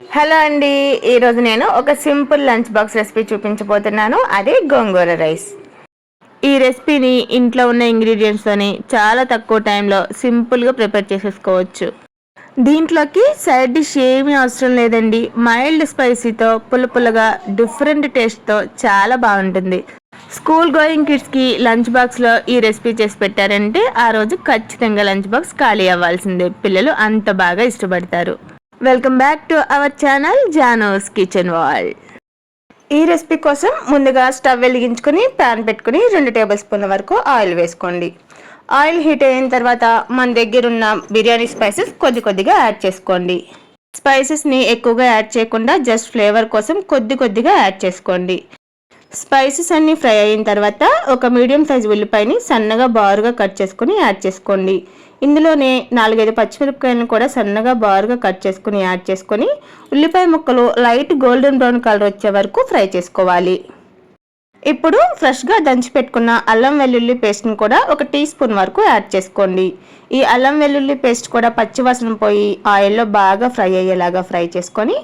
Hello అండి ఈరోజు నేను ఒక సింపుల్ లంచ్ బాక్స్ రెసిపీ చూపించబోతున్నాను. అదే గోంగూర రైస్. ఈ రెసిపీని ఇంట్లో ఉన్న ఇంగ్రీడియంట్స్తోని చాలా తక్కువ టైంలో సింపుల్గా ప్రిపేర్ చేసేసుకోవచ్చు. దీంట్లోకి సైడ్ డిష్ ఏమీ అవసరం లేదండి. మైల్డ్ స్పైసీతో పులుపులుగా డిఫరెంట్ టేస్ట్తో చాలా బాగుంటుంది. స్కూల్ గోయింగ్ కిడ్స్కి లంచ్ బాక్స్లో ఈ రెసిపీ చేసి పెట్టారంటే ఆ రోజు ఖచ్చితంగా లంచ్ బాక్స్ ఖాళీ అవ్వాల్సిందే. పిల్లలు అంత బాగా ఇష్టపడతారు. Welcome back to our channel జానోస్ kitchen wall ఈ రెసిపీ కోసం ముందుగా స్టవ్ వెలిగించుకొని ప్యాన్ పెట్టుకుని రెండు టేబుల్ స్పూన్ల వరకు ఆయిల్ వేసుకోండి. ఆయిల్ హీట్ అయిన తర్వాత మన దగ్గర ఉన్న బిర్యానీ స్పైసెస్ కొద్ది కొద్దిగా యాడ్ చేసుకోండి. స్పైసెస్ని ఎక్కువగా యాడ్ చేయకుండా జస్ట్ ఫ్లేవర్ కోసం కొద్ది కొద్దిగా యాడ్ చేసుకోండి. స్పైసెస్ అన్నీ ఫ్రై అయిన తర్వాత ఒక మీడియం సైజ్ ఉల్లిపాయని సన్నగా బారుగా కట్ చేసుకుని యాడ్ చేసుకోండి. ఇందులోనే నాలుగైదు పచ్చిమిరపకాయలను కూడా సన్నగా బారుగా కట్ చేసుకుని యాడ్ చేసుకొని ఉల్లిపాయ ముక్కలు లైట్ గోల్డెన్ బ్రౌన్ కలర్ వచ్చే వరకు ఫ్రై చేసుకోవాలి. ఇప్పుడు ఫ్రెష్గా దంచి పెట్టుకున్న అల్లం వెల్లుల్లి పేస్ట్ని కూడా ఒక టీ స్పూన్ వరకు యాడ్ చేసుకోండి. ఈ అల్లం వెల్లుల్లి పేస్ట్ కూడా పచ్చివాసన పోయి ఆయిల్లో బాగా ఫ్రై అయ్యేలాగా ఫ్రై చేసుకొని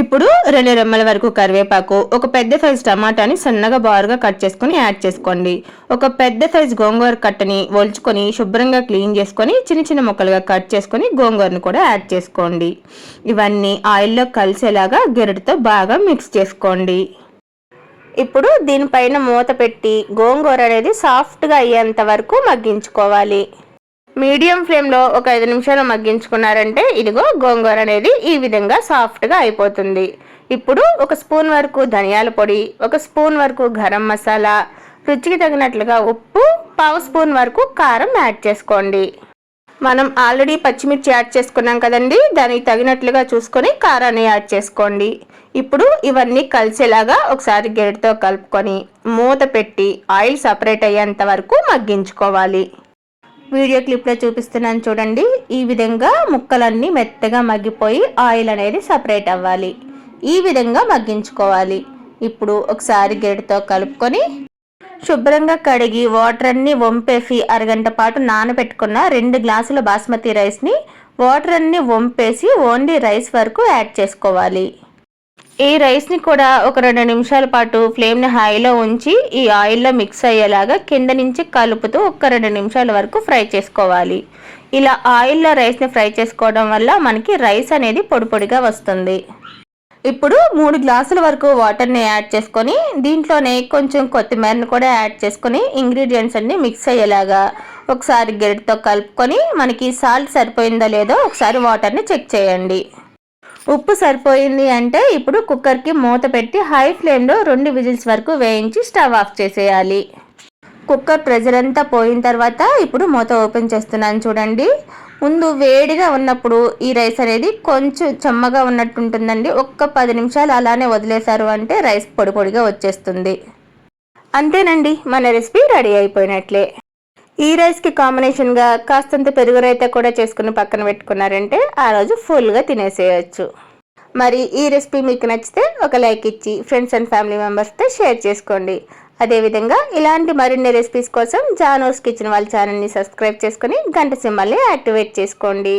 ఇప్పుడు రెండు రెమ్మల వరకు కరివేపాకు ఒక పెద్ద సైజు టమాటాని సన్నగా బారుగా కట్ చేసుకొని యాడ్ చేసుకోండి. ఒక పెద్ద సైజు గోంగూర కట్టని ఒలుచుకొని శుభ్రంగా క్లీన్ చేసుకొని చిన్న చిన్న ముక్కలుగా కట్ చేసుకొని గోంగూరను కూడా యాడ్ చేసుకోండి. ఇవన్నీ ఆయిల్లో కలిసేలాగా గెరటితో బాగా మిక్స్ చేసుకోండి. ఇప్పుడు దీనిపైన మూత పెట్టి గోంగూర అనేది సాఫ్ట్గా అయ్యేంత వరకు మగ్గించుకోవాలి. మీడియం ఫ్లేమ్లో ఒక ఐదు నిమిషాలు మగ్గించుకున్నారంటే ఇదిగో గోంగూర అనేది ఈ విధంగా సాఫ్ట్గా అయిపోతుంది. ఇప్పుడు ఒక స్పూన్ వరకు ధనియాల పొడి ఒక స్పూన్ వరకు గరం మసాలా రుచికి తగినట్లుగా ఉప్పు పావు స్పూన్ వరకు కారం యాడ్ చేసుకోండి. మనం ఆల్రెడీ పచ్చిమిర్చి యాడ్ చేసుకున్నాం కదండి దానికి తగినట్లుగా చూసుకొని కారాన్ని యాడ్ చేసుకోండి. ఇప్పుడు ఇవన్నీ కలిసేలాగా ఒకసారి గెరటితో కలుపుకొని మూత పెట్టి ఆయిల్ సపరేట్ అయ్యేంత వరకు మగ్గించుకోవాలి. వీడియో క్లిప్లో చూపిస్తున్నాను చూడండి. ఈ విధంగా ముక్కలన్నీ మెత్తగా మగ్గిపోయి ఆయిల్ అనేది సపరేట్ అవ్వాలి. ఈ విధంగా మగ్గించుకోవాలి. ఇప్పుడు ఒకసారి గెడితో కలుపుకొని శుభ్రంగా కడిగి వాటర్ అన్ని వంపేసి అరగంట పాటు నానబెట్టుకున్న రెండు గ్లాసుల బాస్మతి రైస్ని వాటర్ అన్ని వంపేసి ఓన్లీ రైస్ వరకు యాడ్ చేసుకోవాలి. ఈ రైస్ని కూడా ఒక రెండు నిమిషాల పాటు ఫ్లేమ్ని హైలో ఉంచి ఈ ఆయిల్లో మిక్స్ అయ్యేలాగా కింద నుంచి కలుపుతూ ఒక రెండు నిమిషాల వరకు ఫ్రై చేసుకోవాలి. ఇలా ఆయిల్లో రైస్ని ఫ్రై చేసుకోవడం వల్ల మనకి రైస్ అనేది పొడిపొడిగా వస్తుంది. ఇప్పుడు మూడు గ్లాసుల వరకు వాటర్ని యాడ్ చేసుకొని దీంట్లోనే కొంచెం కొత్తిమీరని కూడా యాడ్ చేసుకొని ఇంగ్రీడియంట్స్ అన్ని మిక్స్ అయ్యేలాగా ఒకసారి గెరిటితో కలుపుకొని మనకి సాల్ట్ సరిపోయిందో లేదో ఒకసారి వాటర్ని చెక్ చేయండి. ఉప్పు సరిపోయింది అంటే ఇప్పుడు కుక్కర్కి మూత పెట్టి హై ఫ్లేమ్లో రెండు విజిల్స్ వరకు వేయించి స్టవ్ ఆఫ్ చేసేయాలి. కుక్కర్ ప్రెజర్ అంతా పోయిన తర్వాత ఇప్పుడు మూత ఓపెన్ చేస్తున్నాను చూడండి. ముందు వేడిగా ఉన్నప్పుడు ఈ రైస్ అనేది కొంచెం చెమ్మగా ఉన్నట్టు ఉంటుందండి ఒక్క పది నిమిషాలు అలానే వదిలేశారు అంటే రైస్ పొడి పొడిగా వచ్చేస్తుంది. అంతేనండి మన రెసిపీ రెడీ అయిపోయినట్లే. ఈ రైస్కి కాంబినేషన్గా కాస్తంత పెరుగు రైతా కూడా చేసుకుని పక్కన పెట్టుకున్నారంటే ఆ రోజు ఫుల్గా తినేసేయచ్చు. మరి ఈ రెసిపీ మీకు నచ్చితే ఒక లైక్ ఇచ్చి ఫ్రెండ్స్ అండ్ ఫ్యామిలీ మెంబర్స్తో షేర్ చేసుకోండి. అదేవిధంగా ఇలాంటి మరిన్ని రెసిపీస్ కోసం జానోస్ కిచెన్ వాళ్ళ ఛానల్ని సబ్స్క్రైబ్ చేసుకొని గంట సింబల్ని యాక్టివేట్ చేసుకోండి.